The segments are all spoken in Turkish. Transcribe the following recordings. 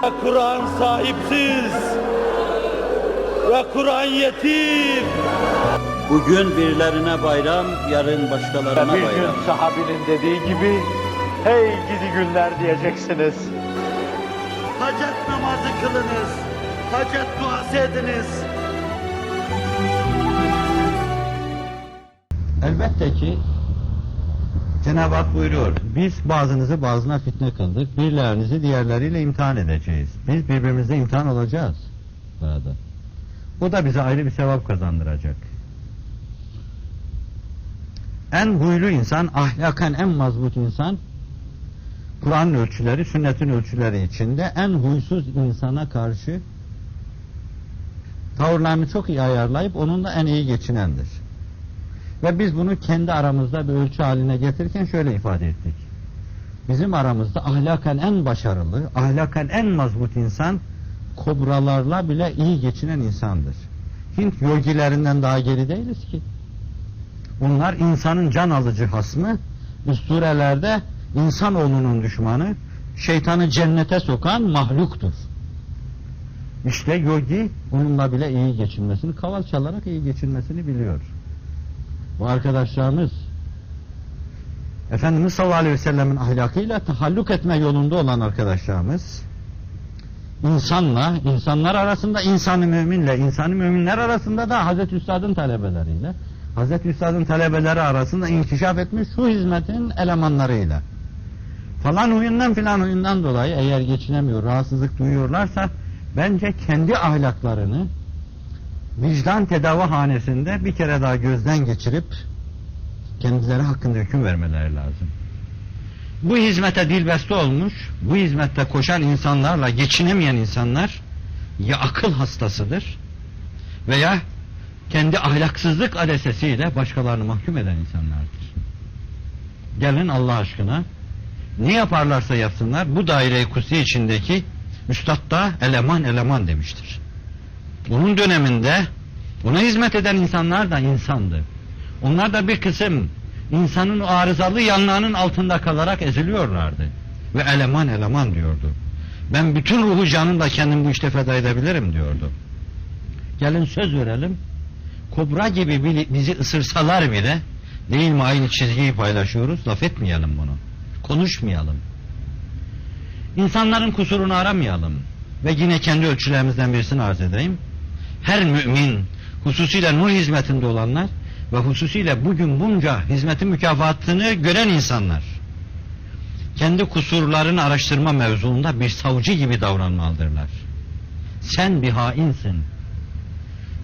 Kur'an sahipsiz ve Kur'an yetim. Bugün birilerine bayram, yarın başkalarına Bir bayram. gün sahabinin dediği gibi hey gidi günler diyeceksiniz. Hacet namazı kılınız. Hacet duası ediniz. Elbette ki Cenab-ı Hak buyuruyor. Biz bazınızı bazına fitne kıldık. Birilerinizi diğerleriyle imtihan edeceğiz. Biz birbirimizle imtihan olacağız. Burada. Bu da bize ayrı bir sevap kazandıracak. En huylu insan, ahlaken en mazbut insan, Kur'an'ın ölçüleri, sünnetin ölçüleri içinde en huysuz insana karşı tavırlarını çok iyi ayarlayıp onunla en iyi geçinendir. Ve biz bunu kendi aramızda bir ölçü haline getirirken şöyle ifade ettik. Bizim aramızda ahlaken en başarılı, ahlaken en mazbut insan kobralarla bile iyi geçinen insandır. Hint yogilerinden daha geri değiliz ki. Bunlar insanın can alıcı hasmı, üst surelerde insanoğlunun düşmanı, şeytanı cennete sokan mahluktur. İşte yogi onunla bile iyi geçinmesini, kaval çalarak iyi geçinmesini biliyor. Bu arkadaşlarımız Efendimiz sallallahu aleyhi ve sellemin ahlakıyla tahallük etme yolunda olan arkadaşlarımız insanla, insanlar arasında insanı müminle, insanı müminler arasında da Hazreti Üstad'ın talebeleriyle Hazreti Üstad'ın talebeleri arasında inkişaf etmiş şu hizmetin elemanlarıyla. Falan huyundan filan huyundan dolayı eğer geçinemiyor, rahatsızlık duyuyorlarsa bence kendi ahlaklarını vicdan tedavi hanesinde bir kere daha gözden geçirip kendileri hakkında hüküm vermeleri lazım. Bu hizmete dilbeste olmuş, bu hizmette koşan insanlarla geçinemeyen insanlar ya akıl hastasıdır veya kendi ahlaksızlık adesesiyle başkalarını mahkum eden insanlardır. Gelin Allah aşkına ne yaparlarsa yapsınlar bu daire-i kutsi içindeki üstad da eleman eleman demiştir. Bunun döneminde buna hizmet eden insanlar da insandı. Onlar da bir kısım insanın arızalı yanlarının altında kalarak eziliyorlardı. Ve eleman eleman diyordu. Ben bütün ruhu canımla kendim bu işte feda edebilirim diyordu. Gelin söz verelim. Kobra gibi bizi ısırsalar bile değil mi aynı çizgiyi paylaşıyoruz laf etmeyelim bunu. Konuşmayalım. İnsanların kusurunu aramayalım. Ve yine kendi ölçülerimizden birisini arz edeyim. Her mümin, hususiyle nur hizmetinde olanlar ve hususiyle bugün bunca hizmetin mükafatını gören insanlar kendi kusurlarını araştırma mevzuunda bir savcı gibi davranmalıdırlar. Sen bir hainsin.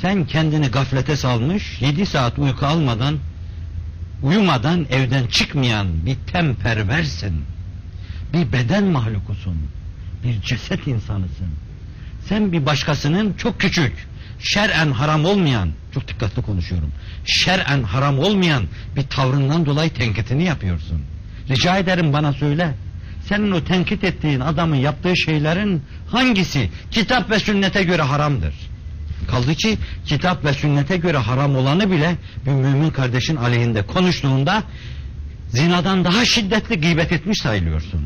Sen kendini gaflete salmış, yedi saat uyku almadan, uyumadan evden çıkmayan bir temperversin. Bir beden mahlukusun. Bir ceset insanısın. Sen bir başkasının çok küçük, şer'en haram olmayan, çok dikkatli konuşuyorum, şer'en haram olmayan bir tavrından dolayı tenkitini yapıyorsun. Rica ederim bana söyle, senin o tenkit ettiğin adamın yaptığı şeylerin hangisi kitap ve sünnete göre haramdır? Kaldı ki kitap ve sünnete göre haram olanı bile bir mümin kardeşin aleyhinde konuştuğunda zinadan daha şiddetli gıybet etmiş sayılıyorsun.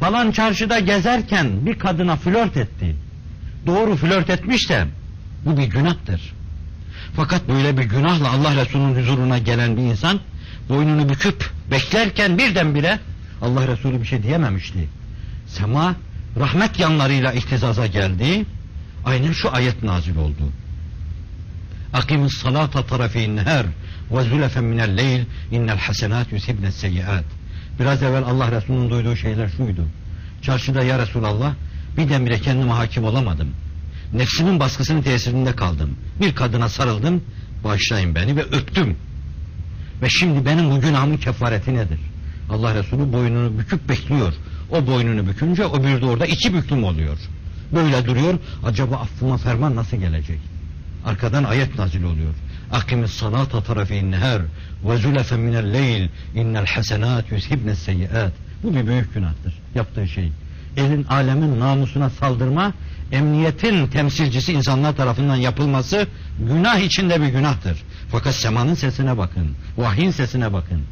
Falan çarşıda gezerken bir kadına flört etti. Doğru flört etmiş de bu bir günahtır. Fakat böyle bir günahla Allah Resulü'nün huzuruna gelen bir insan boynunu büküp beklerken birdenbire Allah Resulü bir şey diyememişti. Sema rahmet yanlarıyla ihtizaza geldi. Aynen şu ayet nazil oldu. Akimus salata tarafeyn neher ve zülefen minel leyl innel hasenat yusibnes seyyiat. Biraz evvel Allah Resulü'nün duyduğu şeyler şuydu. Çarşıda ya Resulallah birdenbire kendime hakim olamadım. Nefsimin baskısının tesirinde kaldım. Bir kadına sarıldım, bağışlayın beni ve öptüm. Ve şimdi benim bu günahımın kefareti nedir? Allah Resulü boynunu büküp bekliyor. O boynunu bükünce o bir de orada iki büklüm oluyor. Böyle duruyor. Acaba affıma ferman nasıl gelecek? Arkadan ayet nazil oluyor. Akimis salata tarafeyn neher ve zülefen minel leyl innel hasenat yuzhibnes seyyiat. Bu bir büyük günahtır yaptığı şey. Elin alemin namusuna saldırma, emniyetin temsilcisi insanlar tarafından yapılması günah içinde bir günahtır. Fakat semanın sesine bakın, vahyin sesine bakın.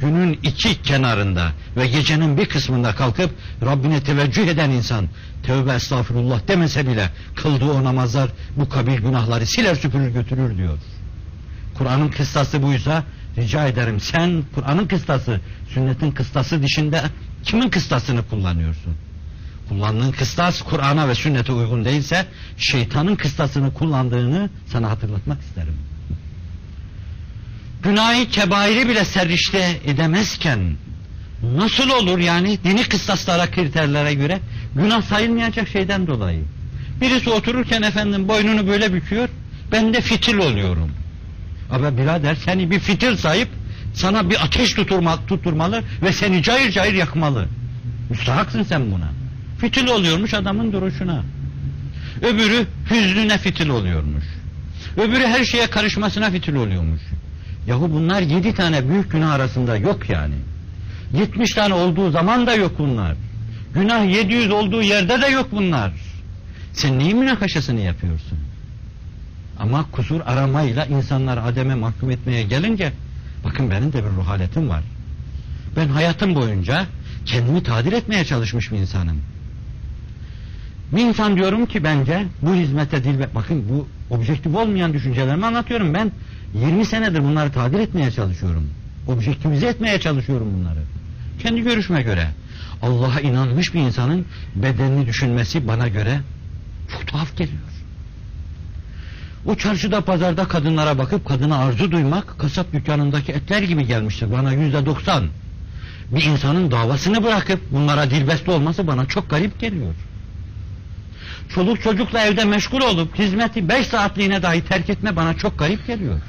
Günün iki kenarında ve gecenin bir kısmında kalkıp Rabbine teveccüh eden insan tövbe estağfurullah demese bile kıldığı o namazlar bu kabil günahları siler süpürür götürür diyor. Kur'an'ın kıstası buysa rica ederim sen Kur'an'ın kıstası, sünnetin kıstası dışında kimin kıstasını kullanıyorsun? Kullandığın kıstas Kur'an'a ve sünnete uygun değilse şeytanın kıstasını kullandığını sana hatırlatmak isterim. Günahı kebairi bile serrişte edemezken nasıl olur yani dini kıstaslara kriterlere göre günah sayılmayacak şeyden dolayı. Birisi otururken efendim boynunu böyle büküyor ben de fitil oluyorum. Ama birader seni bir fitil sayıp sana bir ateş tuturmak tutturmalı ve seni cayır cayır yakmalı. Müstahaksın sen buna. Fitil oluyormuş adamın duruşuna. Öbürü hüznüne fitil oluyormuş. Öbürü her şeye karışmasına fitil oluyormuş. Yahu bunlar yedi tane büyük günah arasında yok yani. Yetmiş tane olduğu zaman da yok bunlar. Günah 700 olduğu yerde de yok bunlar. Sen neyin münakaşasını yapıyorsun? Ama kusur aramayla insanlar ademe mahkum etmeye gelince bakın benim de bir ruh var. Ben hayatım boyunca kendimi tadil etmeye çalışmış bir insanım. Bir insan diyorum ki bence bu hizmete dil bakın bu objektif olmayan düşüncelerimi anlatıyorum ben 20 senedir bunları tadil etmeye çalışıyorum. Objektivize etmeye çalışıyorum bunları. Kendi görüşme göre. Allah'a inanmış bir insanın bedenini düşünmesi bana göre çok tuhaf geliyor. O çarşıda pazarda kadınlara bakıp kadına arzu duymak kasap dükkanındaki etler gibi gelmiştir bana yüzde doksan. Bir insanın davasını bırakıp bunlara dilbeste olması bana çok garip geliyor. Çoluk çocukla evde meşgul olup hizmeti beş saatliğine dahi terk etme bana çok garip geliyor.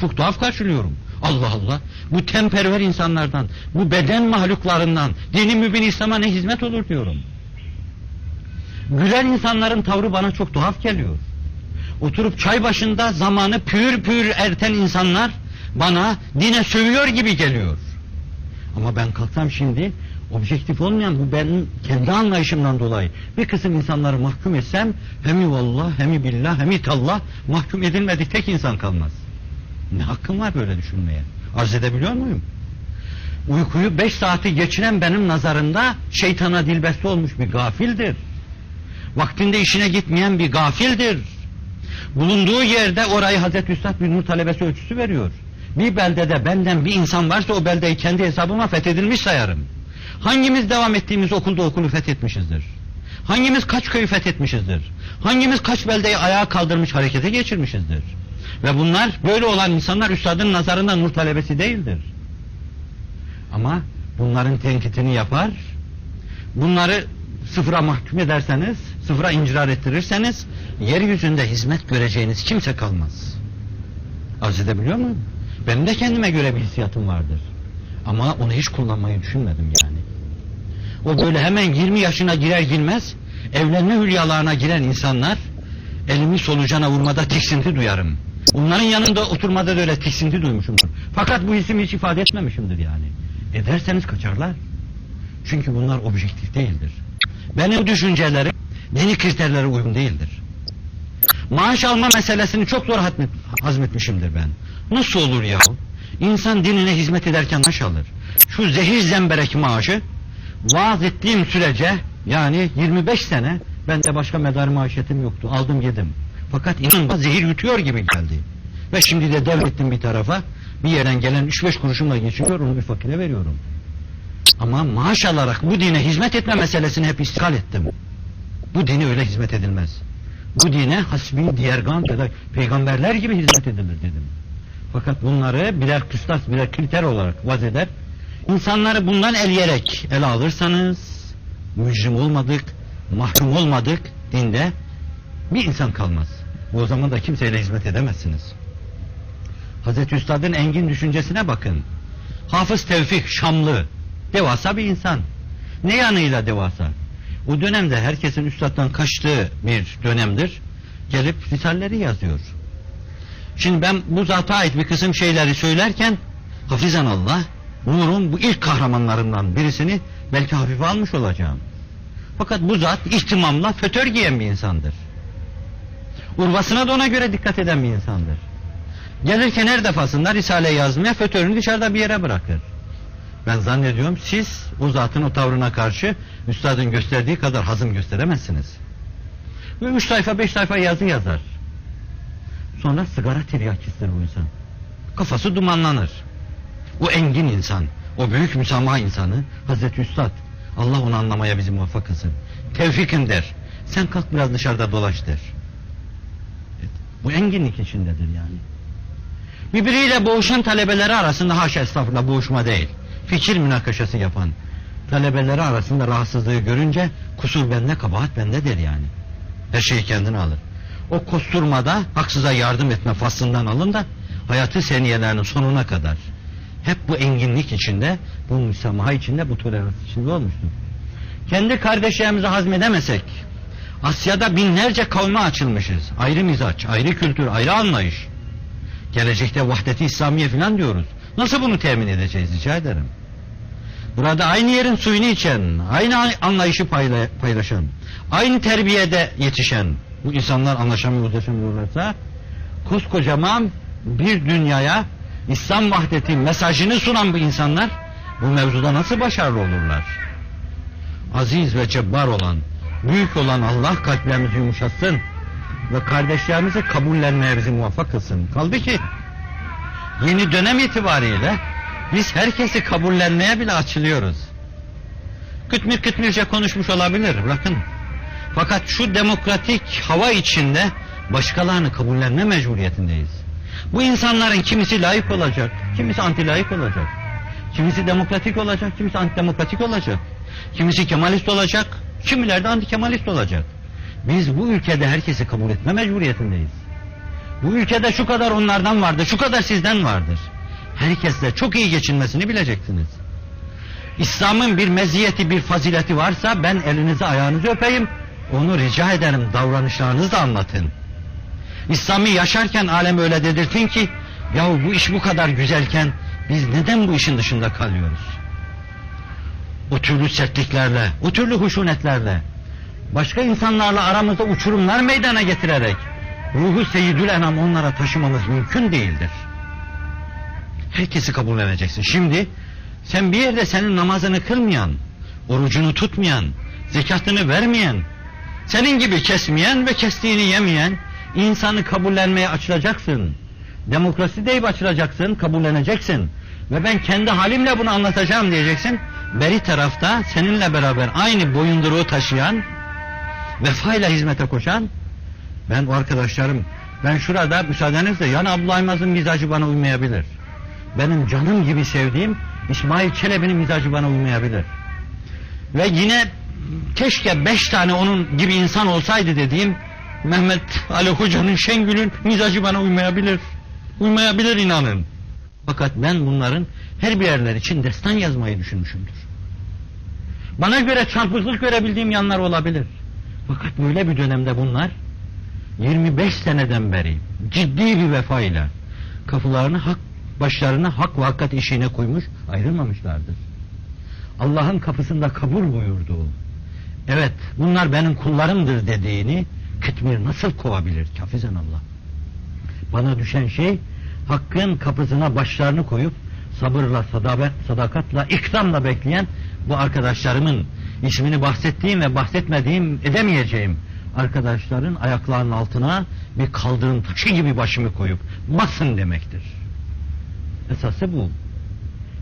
Çok tuhaf karşılıyorum. Allah Allah. Bu temperver insanlardan, bu beden mahluklarından dini mübin İslam'a ne hizmet olur diyorum. Gülen insanların tavrı bana çok tuhaf geliyor. Oturup çay başında zamanı pür pür erten insanlar bana dine sövüyor gibi geliyor. Ama ben kalksam şimdi objektif olmayan bu benim kendi anlayışımdan dolayı bir kısım insanları mahkum etsem hemi vallah hemi billah hemi tallah mahkum edilmedik tek insan kalmaz. Ne hakkım var böyle düşünmeye? Arz edebiliyor muyum? Uykuyu beş saati geçiren benim nazarında şeytana dilbeste olmuş bir gafildir. Vaktinde işine gitmeyen bir gafildir. Bulunduğu yerde orayı Hazreti Üstad bir nur talebesi ölçüsü veriyor. Bir beldede benden bir insan varsa o beldeyi kendi hesabıma fethedilmiş sayarım. Hangimiz devam ettiğimiz okulda okulu fethetmişizdir? Hangimiz kaç köyü fethetmişizdir? Hangimiz kaç beldeyi ayağa kaldırmış harekete geçirmişizdir? Ve bunlar böyle olan insanlar üstadın nazarında nur talebesi değildir. Ama bunların tenkitini yapar, bunları sıfıra mahkum ederseniz, sıfıra incrar ettirirseniz, yeryüzünde hizmet göreceğiniz kimse kalmaz. Arz edebiliyor muyum? Benim de kendime göre bir hissiyatım vardır. Ama onu hiç kullanmayı düşünmedim yani. O böyle hemen 20 yaşına girer girmez, evlenme hülyalarına giren insanlar, elimi solucana vurmada tiksinti duyarım. Onların yanında oturmada da öyle tiksinti duymuşumdur. Fakat bu hissimi hiç ifade etmemişimdir yani. Ederseniz kaçarlar. Çünkü bunlar objektif değildir. Benim düşüncelerim dini kriterlere uygun değildir. Maaş alma meselesini çok zor hazmet, hazmetmişimdir ben. Nasıl olur ya? İnsan dinine hizmet ederken maaş alır. Şu zehir zemberek maaşı vaaz ettiğim sürece yani 25 sene bende başka medar maaşetim yoktu. Aldım yedim. Fakat inanın zehir yutuyor gibi geldi. Ve şimdi de devrettim bir tarafa. Bir yerden gelen 3-5 kuruşumla geçiyor onu bir fakire veriyorum. Ama maaş alarak bu dine hizmet etme meselesini hep istikal ettim. Bu dine öyle hizmet edilmez. Bu dine hasbi diyergan ya da peygamberler gibi hizmet edilir dedim. Fakat bunları birer kıstas, birer kriter olarak vaz eder. İnsanları bundan eleyerek ele alırsanız mücrim olmadık, mahrum olmadık dinde bir insan kalmaz. O zaman da kimseyle hizmet edemezsiniz. Hazreti Üstad'ın engin düşüncesine bakın. Hafız Tevfik Şamlı devasa bir insan. Ne yanıyla devasa? O dönemde herkesin üstaddan kaçtığı bir dönemdir. Gelip risalleri yazıyor. Şimdi ben bu zata ait bir kısım şeyleri söylerken hafizan Allah Nur'un bu ilk kahramanlarından birisini belki hafife almış olacağım. Fakat bu zat ihtimamla fötör giyen bir insandır. Urvasına da ona göre dikkat eden bir insandır. Gelirken her defasında Risale yazmaya fötörünü dışarıda bir yere bırakır. Ben zannediyorum siz o zatın o tavrına karşı üstadın gösterdiği kadar hazım gösteremezsiniz. Ve üç sayfa beş sayfa yazı yazar. Sonra sigara tiryakisidir bu insan. Kafası dumanlanır. O engin insan, o büyük müsamaha insanı Hazreti Üstad. Allah onu anlamaya bizi muvaffak kılsın. Tevfikim der. Sen kalk biraz dışarıda dolaş der. Bu enginlik içindedir yani. Birbiriyle boğuşan talebeleri arasında haşa estağfurullah boğuşma değil. Fikir münakaşası yapan talebeleri arasında rahatsızlığı görünce kusur bende kabahat bende der yani. Her şeyi kendine alır. O kosturmada haksıza yardım etme faslından alın da hayatı seniyelerinin sonuna kadar hep bu enginlik içinde, bu müsamaha içinde, bu tolerans içinde olmuştur. Kendi kardeşlerimizi hazmedemesek, Asya'da binlerce kavme açılmışız. Ayrı mizaç, ayrı kültür, ayrı anlayış. Gelecekte vahdeti İslamiye falan diyoruz. Nasıl bunu temin edeceğiz rica ederim. Burada aynı yerin suyunu içen, aynı anlayışı payla- paylaşan, aynı terbiyede yetişen bu insanlar anlaşamıyor, uzlaşamıyorlarsa koskocaman bir dünyaya İslam vahdeti mesajını sunan bu insanlar bu mevzuda nasıl başarılı olurlar? Aziz ve cebbar olan, büyük olan Allah kalplerimizi yumuşatsın ve kardeşlerimizi kabullenmeye bizi muvaffak kılsın. Kaldı ki yeni dönem itibariyle biz herkesi kabullenmeye bile açılıyoruz. Kütmür kütmürce konuşmuş olabilir bırakın. Fakat şu demokratik hava içinde başkalarını kabullenme mecburiyetindeyiz. Bu insanların kimisi layık olacak, kimisi anti layık olacak. Kimisi demokratik olacak, kimisi antidemokratik olacak. Kimisi kemalist olacak, kimileri de antikemalist olacak. Biz bu ülkede herkesi kabul etme mecburiyetindeyiz. Bu ülkede şu kadar onlardan vardır, şu kadar sizden vardır. Herkesle çok iyi geçinmesini bileceksiniz. İslam'ın bir meziyeti, bir fazileti varsa ben elinizi ayağınızı öpeyim. Onu rica ederim davranışlarınızla anlatın. İslam'ı yaşarken alem öyle dedirtin ki yahu bu iş bu kadar güzelken biz neden bu işin dışında kalıyoruz? O türlü sertliklerle, o türlü huşunetlerle, başka insanlarla aramızda uçurumlar meydana getirerek ruhu seyyidül enam onlara taşımamız mümkün değildir. Herkesi kabulleneceksin. Şimdi sen bir yerde senin namazını kılmayan, orucunu tutmayan, zekatını vermeyen, senin gibi kesmeyen ve kestiğini yemeyen insanı kabullenmeye açılacaksın. Demokrasi deyip açılacaksın, kabulleneceksin. Ve ben kendi halimle bunu anlatacağım diyeceksin. Beri tarafta seninle beraber aynı boyunduruğu taşıyan, vefayla hizmete koşan, ben o arkadaşlarım, ben şurada müsaadenizle yani Abdullah mizacı bana uymayabilir. Benim canım gibi sevdiğim İsmail Çelebi'nin mizacı bana uymayabilir. Ve yine keşke beş tane onun gibi insan olsaydı dediğim Mehmet Ali Hoca'nın Şengül'ün mizacı bana uymayabilir. Uymayabilir inanın. Fakat ben bunların her bir yerler için destan yazmayı düşünmüşümdür. Bana göre çarpıklık görebildiğim yanlar olabilir. Fakat böyle bir dönemde bunlar 25 seneden beri ciddi bir vefayla kapılarını hak başlarını hak ve hakikat işine koymuş ayrılmamışlardır. Allah'ın kapısında kabul buyurduğu evet bunlar benim kullarımdır dediğini Kıtmir nasıl kovabilir kafizen Allah? Bana düşen şey hakkın kapısına başlarını koyup sabırla, sadakat, sadakatla, ikramla bekleyen bu arkadaşlarımın ismini bahsettiğim ve bahsetmediğim edemeyeceğim arkadaşların ayaklarının altına bir kaldırım taşı gibi başımı koyup basın demektir. Esası bu.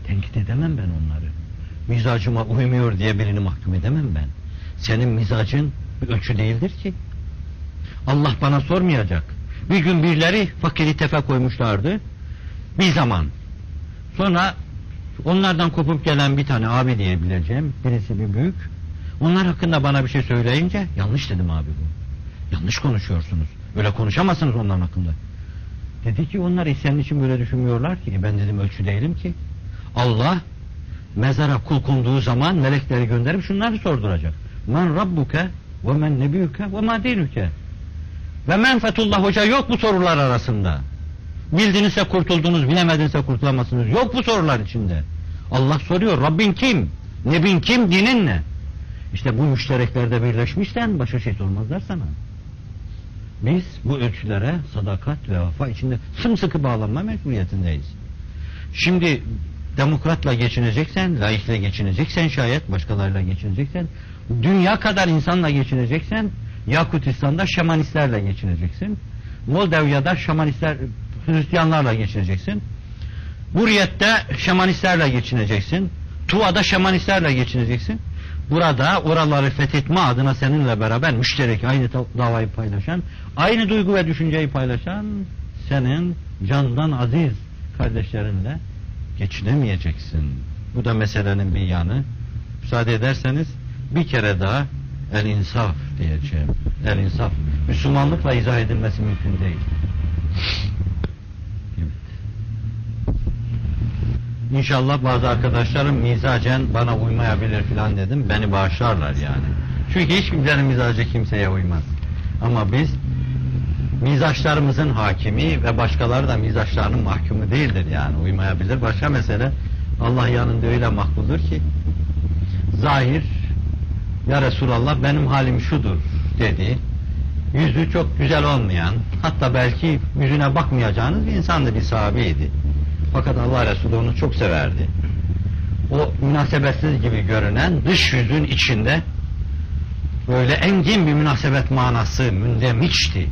Tenkit edemem ben onları. Mizacıma uymuyor diye birini mahkum edemem ben. Senin mizacın bir ölçü değildir ki. Allah bana sormayacak. Bir gün birileri fakiri tefe koymuşlardı. Bir zaman. Sonra onlardan kopup gelen bir tane abi diyebileceğim. Birisi bir büyük. Onlar hakkında bana bir şey söyleyince yanlış dedim abi bu. Yanlış konuşuyorsunuz. Öyle konuşamazsınız onların hakkında. Dedi ki onlar senin için böyle düşünmüyorlar ki. E ben dedim ölçü değilim ki. Allah mezara kul konduğu zaman melekleri gönderip şunları sorduracak. Men rabbuke ve men nebiyuke ve ma dinuke. Ve menfetullah hoca yok bu sorular arasında. Bildinizse kurtuldunuz, bilemedinse kurtulamazsınız. Yok bu sorular içinde. Allah soruyor, Rabbin kim? Nebin kim? Dinin ne? İşte bu müştereklerde birleşmişsen başka şey sormazlar sana. Biz bu ölçülere sadakat ve vefa içinde sımsıkı bağlanma mecburiyetindeyiz. Şimdi demokratla geçineceksen, laikle geçineceksen şayet, başkalarıyla geçineceksen, dünya kadar insanla geçineceksen, Yakutistan'da şamanistlerle geçineceksin. Moldavya'da şamanistler, Hristiyanlarla geçineceksin. Buriyet'te şamanistlerle geçineceksin. Tuva'da şamanistlerle geçineceksin. Burada oraları fethetme adına seninle beraber müşterek aynı davayı paylaşan, aynı duygu ve düşünceyi paylaşan senin candan aziz kardeşlerinle geçinemeyeceksin. Bu da meselenin bir yanı. Müsaade ederseniz bir kere daha el insaf diyeceğim. El insaf. Müslümanlıkla izah edilmesi mümkün değil. İnşallah bazı arkadaşlarım mizacen bana uymayabilir filan dedim. Beni bağışlarlar yani. Çünkü hiç kimsenin mizacı kimseye uymaz. Ama biz mizaçlarımızın hakimi ve başkaları da mizaçlarının mahkumu değildir yani. Uymayabilir. Başka mesele Allah yanında öyle makbuldür ki zahir ya Resulallah benim halim şudur dedi. Yüzü çok güzel olmayan, hatta belki yüzüne bakmayacağınız bir insandı, bir sahabeydi. Fakat Allah Resulü onu çok severdi. O münasebetsiz gibi görünen dış yüzün içinde böyle engin bir münasebet manası mündemişti.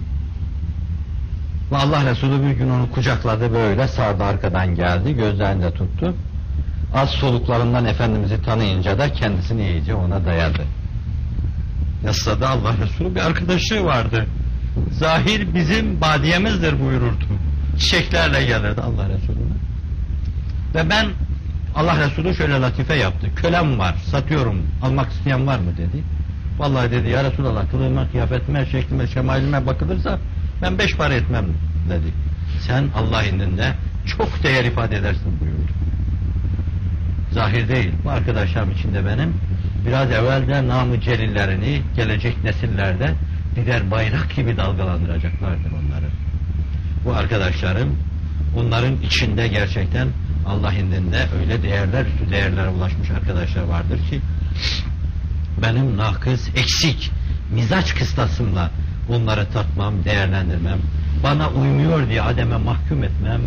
Ve Allah Resulü bir gün onu kucakladı böyle sardı arkadan geldi gözlerinde tuttu. Az soluklarından Efendimiz'i tanıyınca da kendisini iyice ona dayadı. Yasada Allah Resulü bir arkadaşı vardı. Zahir bizim badiyemizdir buyururdu. Çiçeklerle gelirdi Allah Resulü'ne. Ve ben Allah Resulü şöyle latife yaptı. Kölem var, satıyorum, almak isteyen var mı dedi. Vallahi dedi ya Resulallah kılığıma, kıyafetime, şeklime, şemalime bakılırsa ben beş para etmem dedi. Sen Allah indinde çok değer ifade edersin buyurdu. Zahir değil. Bu arkadaşlarım içinde benim biraz evvel de namı celillerini gelecek nesillerde birer bayrak gibi dalgalandıracaklardır onları. Bu arkadaşlarım onların içinde gerçekten Allah indinde öyle değerler üstü değerlere ulaşmış arkadaşlar vardır ki benim nakıs, eksik, mizaç kıstasımla onları tatmam, değerlendirmem, bana uymuyor diye ademe mahkum etmem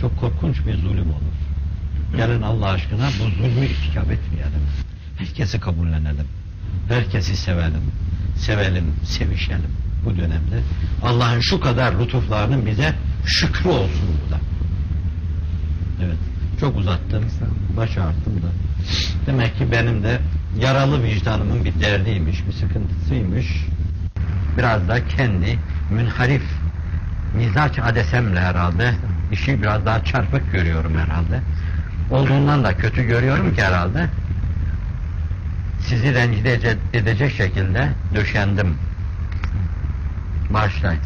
çok korkunç bir zulüm olur. Gelin Allah aşkına bu zulmü irtikap etmeyelim. Herkesi kabullenelim. Herkesi sevelim. Sevelim, sevişelim bu dönemde. Allah'ın şu kadar lütuflarının bize şükrü olsun burada. Evet, çok uzattım. Baş ağrıttım da. Demek ki benim de yaralı vicdanımın bir derdiymiş, bir sıkıntısıymış. Biraz da kendi münharif mizaç adesemle herhalde işi biraz daha çarpık görüyorum herhalde. Olduğundan da kötü görüyorum ki herhalde sizi rencide edecek şekilde döşendim. Başlayın.